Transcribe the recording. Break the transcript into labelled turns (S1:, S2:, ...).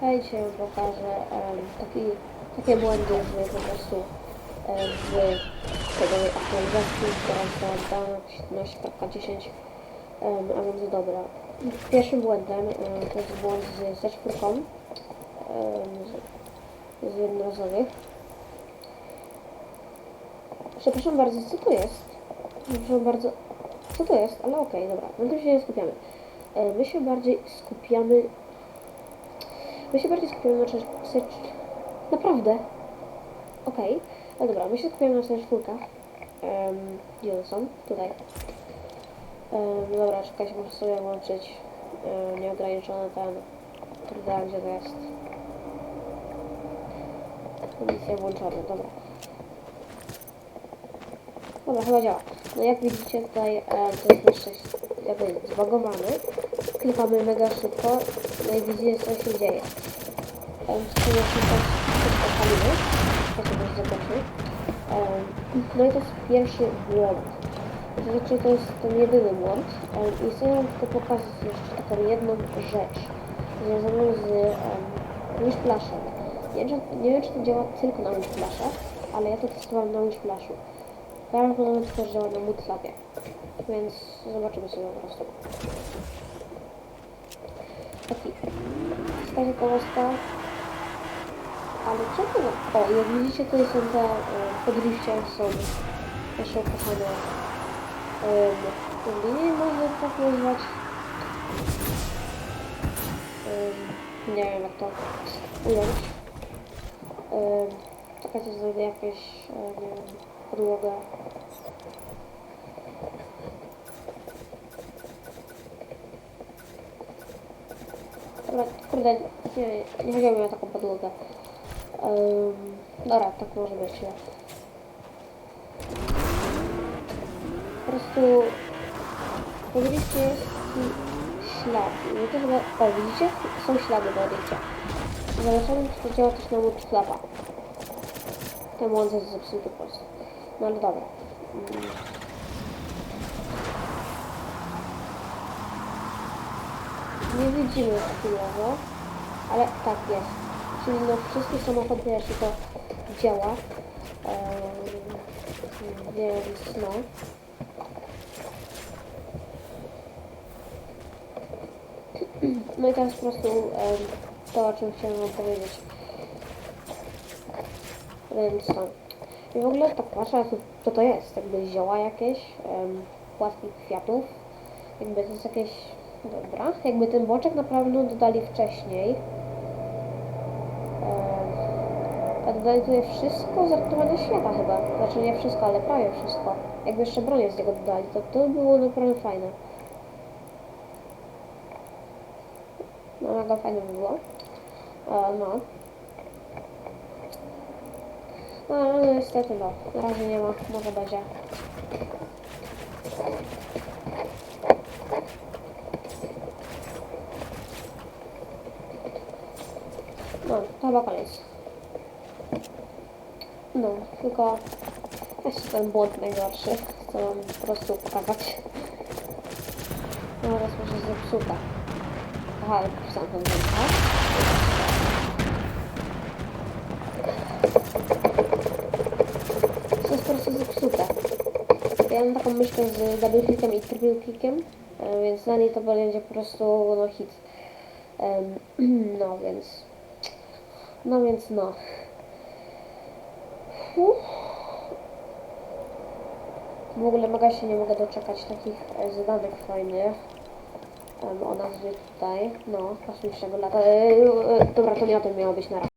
S1: Wam pokażę em, taki, takie błędy z po prostu z tego aktualizacji, która została dana 17.10, em, a więc dobra. Pierwszym błędem em, to jest błąd z C4, em, z, z jednorazowych. Przepraszam bardzo, co to jest? Przepraszam bardzo, co to jest? Ale okej, dobra, na tym się nie skupiamy. E, My się bardziej skupiamy My się bardziej skupiamy na czas... Naprawdę? Okej. No dobra, my się skupiamy na czas czwórkach. Um, gdzie one są? Tutaj. Um, dobra, czekajcie, muszę sobie włączyć um, nieograniczony ten... Kurde, gdzie to jest? Emisja włączona, dobra. Dobra, chyba działa. No jak widzicie tutaj e, to jest nasz jakby zbagowany. Klikamy mega szybko, no i widzicie co się dzieje. Spróbuję klikać szybko palimy. To się też no i to jest pierwszy błąd. Znaczy to jest ten jedyny błąd. I chcę wam tylko pokazać jeszcze taką jedną rzecz związaną z um, Wishplashem. Nie, nie wiem czy to działa tylko na Wishplashach, ale ja to testowałem na Wishplashu. Prawdopodobnie to też działa na Moodlabie. Więc zobaczymy sobie po prostu. Taki taka ciekawostka. Ale za... O, jak widzicie, to są te e, podliście są nasze ukochane um, linie, można tak nazwać. Um, nie wiem jak to ująć. Um, czekajcie, znajdę jakieś, e, nie wiem, podłogę. Kurde, kurde nie, nie chodziło mi o taką podłogę. Um, dobra, tak może być. Ja. Po prostu taki ślad. No to chyba, o widzicie? Są ślady na odjęcia. Zobaczymy, czy to działa też na łódź flapa. Ten łące jest zepsuty po prostu. No ale dobra. Nie widzimy chwilowo, ale tak jest. Czyli no wszystkie samochody jeśli to działa. Ehm, więc no. No i teraz po prostu to o czym chciałem wam powiedzieć. Więc no. I w ogóle patrzę, co, co to jest? Jakby zioła jakieś, um, płatki kwiatów. Jakby to jest jakieś... Dobra. Jakby ten boczek na pewno dodali wcześniej. Em, a dodali tutaj wszystko z ratowania świata chyba. Znaczy nie wszystko, ale prawie wszystko. Jakby jeszcze bronię z niego dodali, to to by było naprawdę fajne. No mega fajne by było. E, no. No no, niestety no. Na razie nie ma. Może będzie. No, to chyba koniec. No, tylko jeszcze ten błąd najgorszy. Chcę wam po prostu pokazać. No teraz może zepsuta. Aha, ale pisałam ten tak? To jest po prostu zepsute. Ja mam taką myszkę z double clickiem i triple clickiem, e, więc na niej to będzie po prostu no hit. Em, No więc... No więc no. W ogóle mega się nie mogę doczekać takich e, zadanek fajnych. Em, o nazwie tutaj, no, kosmicznego lata. E, e, dobra, to nie o tym miało być na razie.